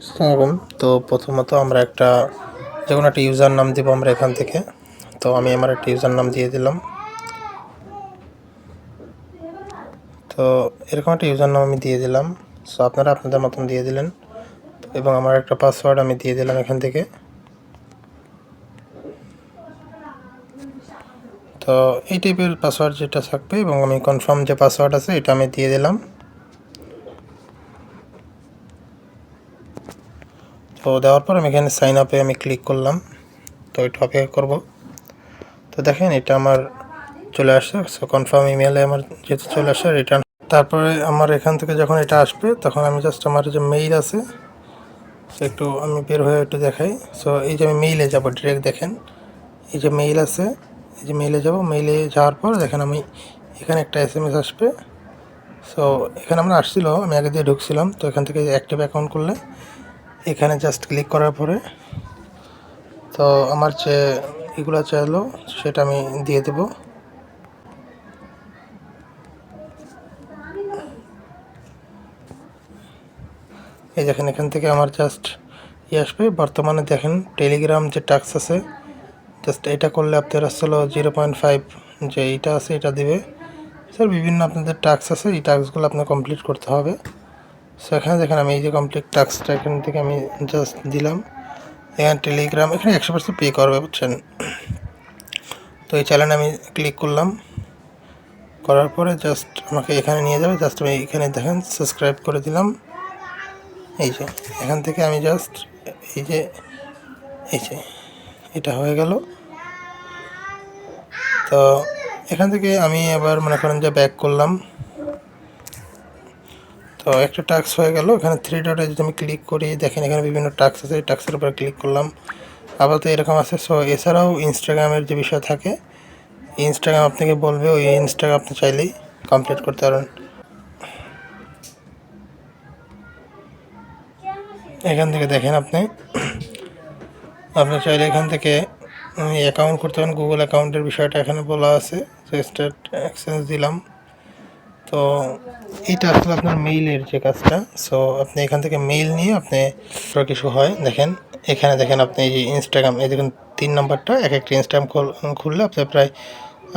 আসসালামাইকুম তো প্রথমত আমরা একটা যে কোনো একটা ইউজার নাম দেবো আমরা এখান থেকে। তো আমি আমার একটা ইউজার নাম দিয়ে দিলাম। তো এরকম একটা ইউজার নাম আমি দিয়ে দিলাম। সো আপনারা আপনাদের মতন দিয়ে দিলেন। এবং আমার একটা পাসওয়ার্ড আমি দিয়ে দিলাম এখান থেকে। তো এই টাইপের পাসওয়ার্ড যেটা থাকবে এবং আমি কনফার্ম যে পাসওয়ার্ড আছে, এটা আমি দিয়ে দিলাম। তো দেওয়ার পর আমি এখানে সাইন আপে আমি ক্লিক করলাম। তো এটা অপেক্ষা করব। তো দেখেন, এটা আমার চলে আসছে। সো কনফার্ম ইমেলে আমার যেহেতু চলে আসে রিটার্ন তারপরে আমার এখান থেকে যখন এটা আসবে, তখন আমি জাস্ট আমার যে মেইল আছে, একটু আমি বের হয়ে একটু দেখাই। সো এই যে আমি মেইলে যাব ডিরেক্ট দেখেন। এই যে মেইল আছে, এই যে মেইলে যাব। মেইলে যাওয়ার পর দেখেন আমি এখানে একটা এস এম এস আসবে। সো এখানে আমরা আসছিল, আমি আগে দিয়ে ঢুকছিলাম। তো এখান থেকে অ্যাক্টিভ অ্যাকাউন্ট করলে এখানে জাস্ট ক্লিক করার পরে, তো আমার যে এগুলো চাইলো সেটা আমি দিয়ে দেব। এই দেখেন, এখান থেকে আমার জাস্ট ইয়ে আসবে। বর্তমানে দেখেন টেলিগ্রাম যে টাক্স আছে জাস্ট এটা করলে আপনার আসলে জিরো পয়েন্ট ফাইভ যে এইটা আছে, এটা দিবে। স্যার বিভিন্ন আপনাদের টাস্ক আছে, এই টাস্কগুলো আপনার কমপ্লিট করতে হবে। সো এখানে দেখেন আমি এই যে কমপ্লিট টাস্কটা এখান থেকে আমি জাস্ট দিলাম। এখানে টেলিগ্রাম এখানে একশো পার্সেন্ট পে করবে, বুঝছেন? তো এই চ্যানেলে আমি ক্লিক করলাম। করার পরে জাস্ট আমাকে এখানে নিয়ে যাবে। জাস্ট আমি এখানে দেখেন সাবস্ক্রাইব করে দিলাম। এই যে, এখান থেকে আমি জাস্ট এই যে এই যে, এটা হয়ে গেল। তো এখান থেকে আমি আবার মনে করেন যে ব্যাক করলাম। তো একটা টাস্ক হয়ে গেল। এখানে থ্রি ডটে যদি আমি ক্লিক করি, দেখেন এখানে বিভিন্ন টাস্ক আছে। টাস্কের উপরে ক্লিক করলাম। আবার তো এরকম আছে। সো এছাড়াও ইনস্টাগ্রামের যে বিষয় থাকে ইনস্টাগ্রাম আপনাকে বলবে, ওই ইনস্টাগ্রাম আপনি চাইলেই কমপ্লিট করতে পারেন। এখান থেকে দেখেন আপনি। আপনি চাইলে এখান থেকে অ্যাকাউন্ট করতে পারেন। গুগল অ্যাকাউন্টের বিষয়টা এখানে বলা আছে। স্টেট এক্সচেঞ্জ দিলাম। তো এইটা আসলে আপনার মেইলের যে কাজটা সো আপনি এখান থেকে মেইল নিয়ে আপনি কিছু হয়, দেখেন। এখানে দেখেন আপনি এই যে ইনস্টাগ্রাম এই দেখুন তিন নম্বরটা, এক একটা ইনস্টাগ্রাম খুললে আপনার প্রায়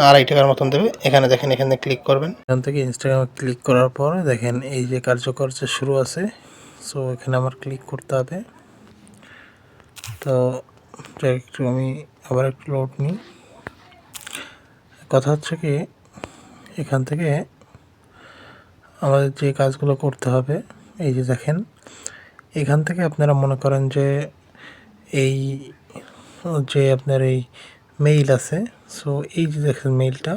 আড়াই টাকার মতন দেবে। এখানে দেখেন, এখানে ক্লিক করবেন। এখান থেকে ইনস্টাগ্রামে ক্লিক করার পর দেখেন এই যে কার্যকর যে শুরু আছে সো এখানে আমার ক্লিক করতে হবে। তো একটু আমি আবার একটু লোড নিই। কথা হচ্ছে কি, এখান থেকে আমাদের যে কাজগুলো করতে হবে, এই যে দেখেন, এখান থেকে আপনারা মনে করেন যে এই, যে আপনার এই মেইল আছে সো এই যে দেখেন মেইলটা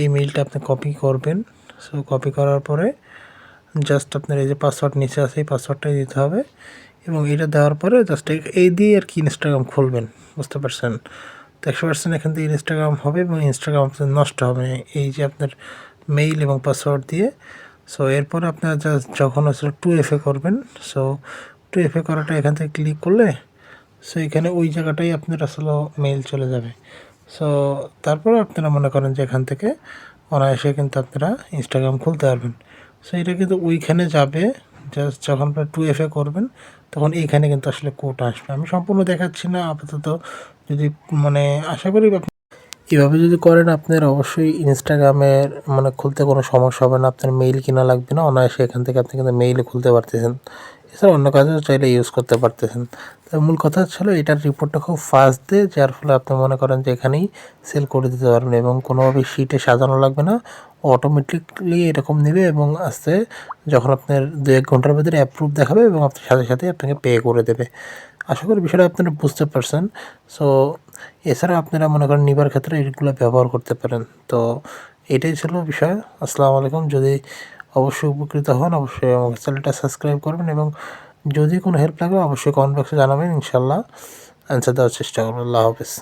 এই মেইলটা আপনি কপি করবেন সো কপি করার পরে জাস্ট আপনার এই যে পাসওয়ার্ড নিচে আছে, এই পাসওয়ার্ডটাই দিতে হবে, এবং এটা দেওয়ার পরে জাস্ট এই দিয়ে আর কি ইনস্টাগ্রাম খুলবেন, বুঝতে পারছেন? তো একশো পার্সেন্ট এখান থেকে ইনস্টাগ্রাম হবে এবং ইনস্টাগ্রাম নষ্ট হবে, এই যে আপনার মেইল এবং পাসওয়ার্ড দিয়ে। সো এরপর আপনার জাস্ট যখন আসলে টু এফে করবেন সো টু এফে করাটা এখান থেকে ক্লিক করলে সো এখানে ওই জায়গাটাই আপনার আসলে মেইল চলে যাবে। সো তারপর আপনারা মনে করেন যে এখান থেকে অনায়াসে কিন্তু আপনারা ইনস্টাগ্রাম খুলতে পারবেন। সো এটা কিন্তু ওইখানে যাবে জাস্ট যখন আপনার টু এফে করবেন, তখন এইখানে কিন্তু আসলে কোড আসবে। আমি সম্পূর্ণ দেখাচ্ছি না, আপাতত যদি মানে আশা করি এভাবে যদি করেন আপনার অবশ্যই ইনস্টাগ্রামের মানে খুলতে কোনো সমস্যা হবে না। আপনার মেইল কিনা লাগবে না। অনায়াসে এখান থেকে আপনি কিন্তু মেইল খুলতে পারতেছেন। এছাড়া অন্য কাজেও চাইলে ইউজ করতে পারতেছেন। তো মূল কথা ছিল এটার রিপোর্টটা খুব ফাস্ট দেয় যার ফলে আপনি মনে করেন যে এখানেই সেল করে দিতে পারবেন এবং কোনোভাবে শিটে সাজানো লাগবে না। অটোমেটিকলি এরকম নেবে এবং আস্তে যখন আপনার দু এক ঘণ্টার ভিতরে অ্যাপ্রুভ দেখাবে এবং আপনার সাথে সাথে আপনাকে পে করে দেবে। আশা করি বিষয়টা আপনারা বুঝতে পারছেন। সো এছাড়া আপনারা মনে করেন নিবার ক্ষেত্রে এগুলো ব্যবহার করতে পারেন। তো, এটাই ছিল বিষয়। আসসালামু আলাইকুম। যদি অবশ্যই উপকৃত হন, অবশ্যই আমাকে চ্যানেলটা সাবস্ক্রাইব করবেন এবং যদি কোনো হেল্প লাগে, অবশ্যই কমেন্ট বক্সে জানাবেন। ইনশাল্লাহ অ্যান্সার দেওয়ার চেষ্টা করবেন। আল্লাহ হাফেজ।